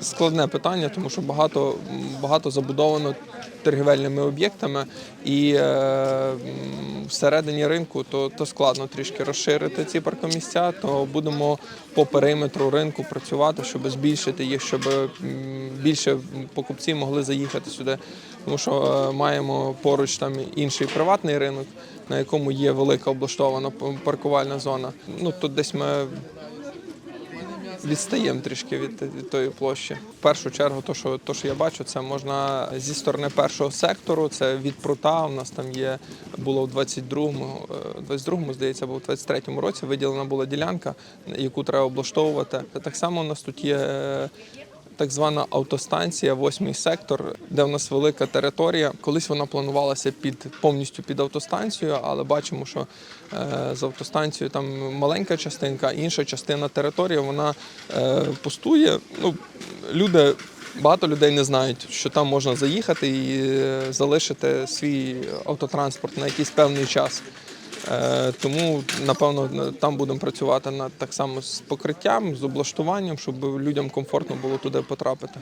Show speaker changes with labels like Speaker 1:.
Speaker 1: складне питання, тому що багато, багато забудовано торгівельними об'єктами, і е, всередині ринку то, то складно трішки розширити ці паркомісця, то будемо по периметру ринку працювати, щоб збільшити їх, щоб більше покупці могли заїхати сюди. Тому що е, маємо поруч там інший приватний ринок, на якому є велика облаштована паркувальна зона. Ну тут десь ми відстаємо трішки від, від тої площі. В першу чергу, то що, то, що я бачу, це можна зі сторони першого сектору, це від прута. У нас там є було в 22-му, е, 22-му, здається, або в 23-му році виділена була ділянка, яку треба облаштовувати. Так само у нас тут є. Так звана автостанція, восьмий сектор, де в нас велика територія. Колись вона планувалася під повністю під автостанцію, але бачимо, що е, з автостанцією там маленька частинка, інша частина території вона е, пустує. Ну, люди, багато людей не знають, що там можна заїхати і е, залишити свій автотранспорт на якийсь певний час. Е, Тому, напевно, там будемо працювати над так само з покриттям, з облаштуванням, щоб людям комфортно було туди потрапити.